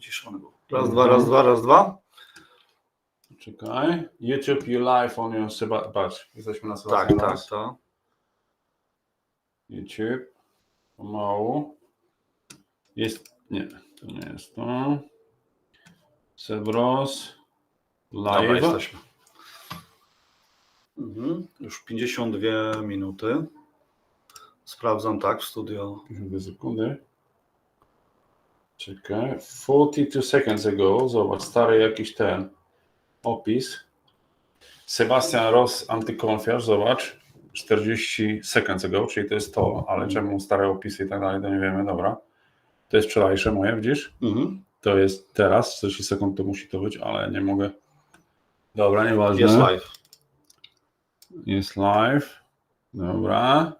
wyciszony był. Raz, dwa, raz, dwa, raz, dwa. Czekaj. YouTube you live on your Seba... Patrz, jesteśmy na Tak, Sebastian tak, Raz. tak. YouTube. Pomału. Jest. Nie, to nie jest to. Sebros. Dobra, Live. jesteśmy. Mhm. Już 52 minuty. Sprawdzam tak w studio. 52 sekundy. Czekaj. 42 seconds ago. Zobacz, stary jakiś ten opis. Sebastian Ross, antykonfiarz, zobacz. 40 seconds ago, czyli to jest to, ale czemu stare opisy i tak dalej, to nie wiemy, dobra. To jest wczorajsze moje, widzisz? Mhm. To jest teraz, 40 sekund to musi to być, ale nie mogę. Dobra, nieważne. Jest live. Jest live. Dobra.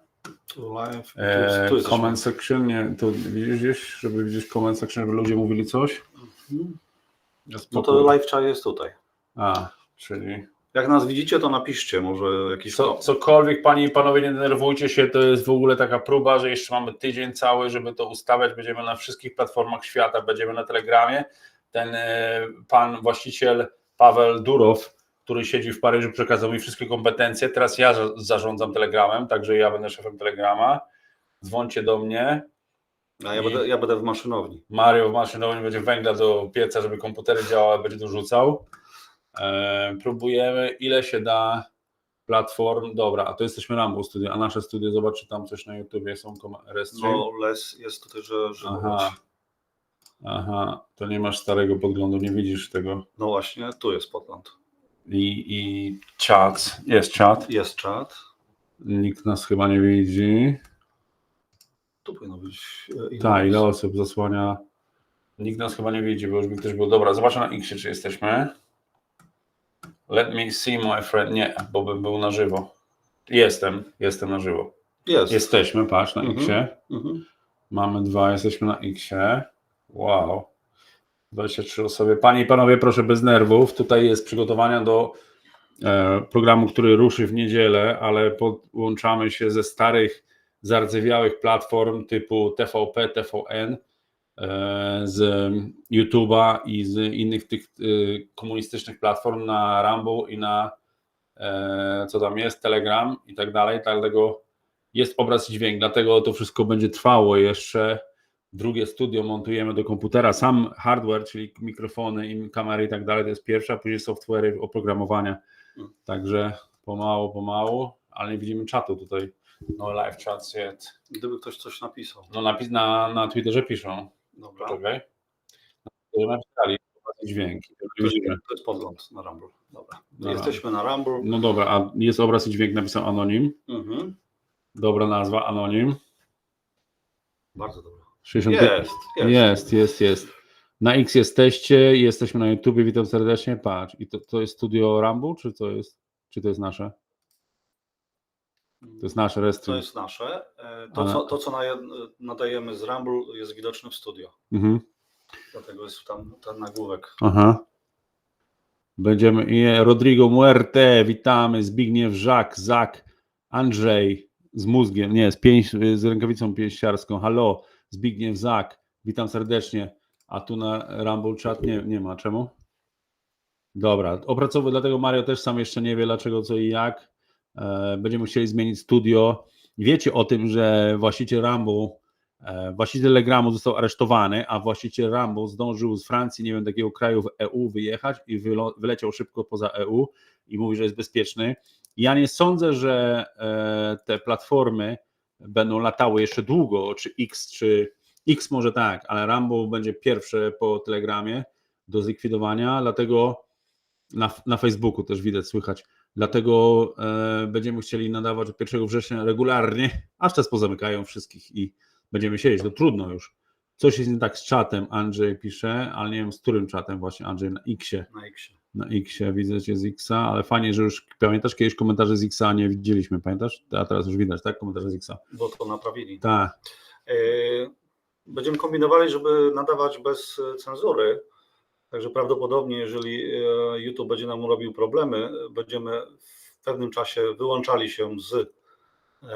Live. E, tu jest comment section, nie, to widzisz gdzieś, żeby widzieć comment section, żeby ludzie mówili coś? Mhm. No to live chat jest tutaj. A, czyli Jak nas widzicie, to napiszcie może jakiś co, cokolwiek, panie i panowie, nie denerwujcie się, to jest w ogóle taka próba, że jeszcze mamy tydzień cały, żeby to ustawiać, będziemy na wszystkich platformach świata, będziemy na Telegramie. Ten e, pan właściciel Paweł Durow, który siedzi w Paryżu, przekazał mi wszystkie kompetencje, teraz ja za- zarządzam Telegramem, także ja będę szefem Telegrama. Dzwońcie do mnie, A ja będę, ja będę w maszynowni. Mario w maszynowni będzie węgla do pieca, żeby komputery działały, będzie dorzucał. E, próbujemy, ile się da platform. Dobra, a to jesteśmy Rambo Studio, a nasze studio, zobaczy tam coś na YouTubie, są restream. No les jest tutaj, że, że Aha. Aha, to nie masz starego podglądu, nie widzisz tego. no właśnie, tu jest Podland. I, i chat, jest chat, Jest czat. nikt nas chyba nie widzi. Tu powinno być. e, Tak, ile osób zasłania. Nikt nas chyba nie widzi, bo już by ktoś był. Dobra, zobaczę na X, czy jesteśmy. Let me see my friend. Nie, bo bym był na żywo. Jestem, jestem na żywo. Jest. Jesteśmy, patrz na Mhm. Xie. Mhm. Mamy dwa, jesteśmy na Xie. Wow. 23 osoby. Panie i panowie, proszę bez nerwów. Tutaj jest przygotowania do e, programu, który ruszy w niedzielę, ale podłączamy się ze starych, zardzewiałych platform typu TVP, TVN, e, z YouTube'a i z innych tych e, komunistycznych platform na Rambo i na co tam jest, Telegram i tak dalej. Dlatego jest obraz i dźwięk, dlatego to wszystko będzie trwało jeszcze. Drugie studio montujemy do komputera. Sam hardware, czyli mikrofony i kamery i tak dalej, to jest pierwsza, później software'y, oprogramowania. Także pomału, pomału, ale nie widzimy czatu tutaj. No live chats yet. Gdyby ktoś coś napisał. No napis na, na Twitterze piszą. Dobra. Napisali dźwięk. To jest, to jest podgląd na Rumble. Dobra. Dobra. Jesteśmy na Rumble. No dobra, a jest obraz i dźwięk, napisał Anonim. Mhm. Dobra nazwa, Anonim. Bardzo dobra. 60... Jest, jest. Jest, jest, jest. Na X jesteście, jesteśmy na YouTubie, witam serdecznie. Patrz, i to, to jest studio Rambo, czy to jest, czy to jest nasze? To jest nasze To restream. jest nasze. E, To, Ale- co, to, co nadajemy z Rumble, jest widoczne w studio. Mhm. Dlatego jest tam ten nagłówek. Aha. Będziemy. Rodrigo Muerte, witamy. Zbigniew Żak, Zak, Andrzej z mózgiem, nie, z, pięś, z rękawicą pięściarską. Halo, Zbigniew Zak, witam serdecznie. A tu na Rumble Chat nie, nie ma. Czemu? Dobra, opracowy, dlatego Mario też sam jeszcze nie wie dlaczego, co i jak. E, Będziemy chcieli zmienić studio. Wiecie o tym, że właściciel Rumble E, Właściciel Telegramu został aresztowany, a właściciel Rambo zdążył z Francji, nie wiem, takiego kraju w EU wyjechać i wyleciał szybko poza EU i mówi, że jest bezpieczny. Ja nie sądzę, że e, te platformy będą latały jeszcze długo, czy X, czy X może tak, ale Rambo będzie pierwsze po Telegramie do zlikwidowania, dlatego na, na Facebooku też widać, słychać. Dlatego e, będziemy chcieli nadawać od 1 września regularnie, aż czas pozamykają wszystkich i będziemy siedzieć, to trudno już. Coś jest nie tak z czatem, Andrzej pisze, ale nie wiem z którym czatem właśnie, Andrzej na Xie, Na X. na Xie, widzę cię z Xa, ale fajnie, że już, pamiętasz, kiedyś komentarze z Xa nie widzieliśmy, pamiętasz? A teraz już widać, tak? Komentarze z Xa. Bo to naprawili. Tak, E, Będziemy kombinowali, żeby nadawać bez cenzury. Także prawdopodobnie, jeżeli e, YouTube będzie nam robił problemy, będziemy w pewnym czasie wyłączali się z e,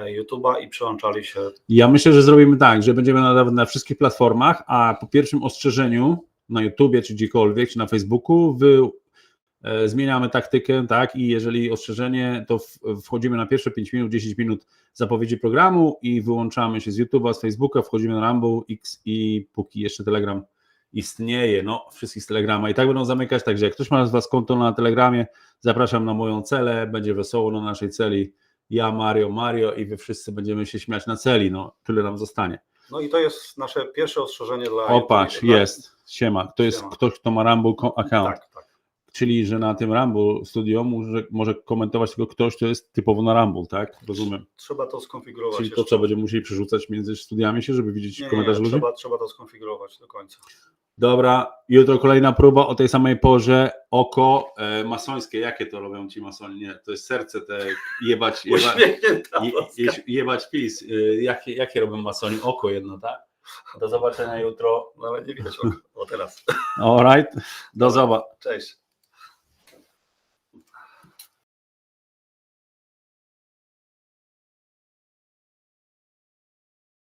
YouTube'a i przyłączali się. ja myślę, że zrobimy tak, że będziemy nadawać na wszystkich platformach, a po pierwszym ostrzeżeniu na YouTubie, czy gdziekolwiek, czy na Facebooku, wy, zmieniamy taktykę, tak, i jeżeli ostrzeżenie, to wchodzimy na pierwsze 5 minut, 10 minut zapowiedzi programu i wyłączamy się z YouTube'a, z Facebooka, wchodzimy na Rumble X i póki jeszcze Telegram istnieje, no, wszystkich z Telegrama i tak będą zamykać, także jak ktoś ma z Was konto na Telegramie, zapraszam na moją celę, będzie wesoło na naszej celi, ja, Mario, Mario i Wy wszyscy będziemy się śmiać na celi, no, tyle nam zostanie. No i to jest nasze pierwsze ostrzeżenie dla. O, patrz, dla- jest, siema, to jest Siema. ktoś, kto ma Rumble account, Tak, tak. Czyli, że na tym Rumble Studio może, może komentować tylko ktoś, kto jest typowo na Rumble, tak? Rozumiem. Trzeba to skonfigurować. Czyli to jeszcze. co, będziemy musieli przerzucać między studiami się, żeby widzieć Nie, nie, komentarze nie, ludzi? trzeba, trzeba to skonfigurować do końca. Dobra, jutro kolejna próba o tej samej porze. Oko e, masońskie. Jakie to robią ci masoni? Nie, to jest serce te jebać, Uśmiechnięta je, je, jebać pis. E, jakie, jakie robią masoni? Oko jedno, tak? Do zobaczenia jutro. Ale nie widać. O, o teraz. Alright, do zobaczenia. Cześć.